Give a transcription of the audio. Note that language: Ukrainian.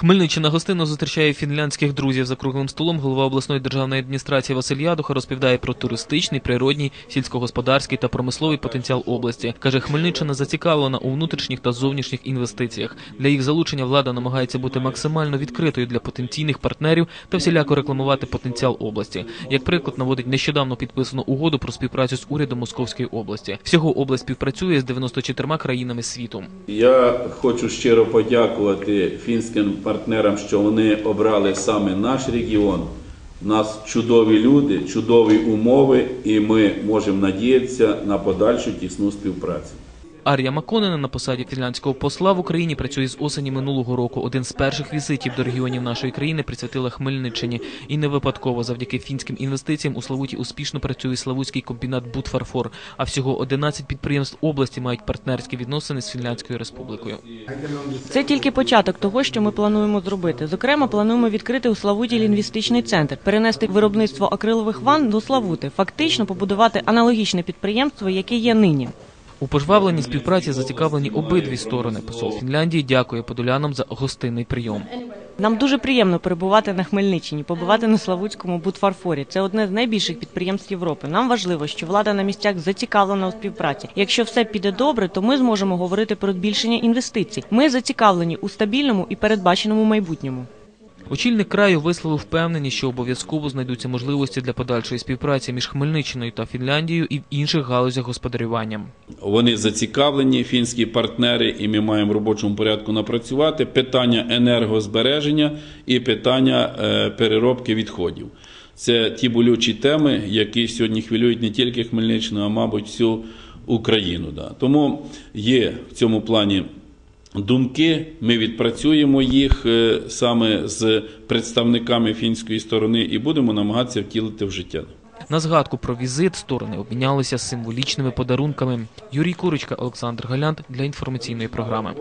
Хмельниччина гостинно зустрічає фінляндських друзів за круглим столом. Голова обласної державної адміністрації Василь Ядуха розповідає про туристичний, природній, сільськогосподарський та промисловий потенціал області. каже, Хмельниччина зацікавлена у внутрішніх та зовнішніх інвестиціях. Для їх залучення влада намагається бути максимально відкритою для потенційних партнерів та всіляко рекламувати потенціал області. Як приклад наводить нещодавно підписану угоду про співпрацю з урядом Московської області. Всього область співпрацює з 94 країнами світу. Я хочу щиро подякувати фінським партнерам, що вони обрали саме наш регіон. У нас чудові люди, чудові умови, і ми можемо надіятися на подальшу тісну співпрацю. Арія Маконена на посаді фінляндського посла в Україні працює з осені минулого року. Один з перших візитів до регіонів нашої країни присвятила Хмельниччині. І не випадково завдяки фінським інвестиціям у Славуті успішно працює Славутський комбінат Будфарфор. А всього 11 підприємств області мають партнерські відносини з Фінляндською республікою. Це тільки початок того, що ми плануємо зробити. Зокрема, плануємо відкрити у Славуті лінгвістичний центр, перенести виробництво акрилових ванн до Славути, фактично побудувати аналогічне підприємство, яке є нині. У пожвавленій співпраці зацікавлені обидві сторони. Посол Фінляндії дякує подолянам за гостинний прийом. Нам дуже приємно перебувати на Хмельниччині, побувати на Славутському будфарфорі. Це одне з найбільших підприємств Європи. Нам важливо, що влада на місцях зацікавлена у співпраці. Якщо все піде добре, то ми зможемо говорити про збільшення інвестицій. Ми зацікавлені у стабільному і передбаченому майбутньому. Очільник краю висловив впевненість, що обов'язково знайдуться можливості для подальшої співпраці між Хмельниччиною та Фінляндією і в інших галузях господарювання. Вони зацікавлені, фінські партнери, і ми маємо в робочому порядку напрацювати питання енергозбереження і питання е, переробки відходів. Це ті болючі теми, які сьогодні хвилюють не тільки Хмельниччину, а мабуть всю Україну. Тому є в цьому плані. Думки, ми відпрацюємо їх е, саме з представниками фінської сторони і будемо намагатися втілити в життя. На згадку про візит сторони обмінялися символічними подарунками. Юрій Курочка, Олександр Галянт для інформаційної програми.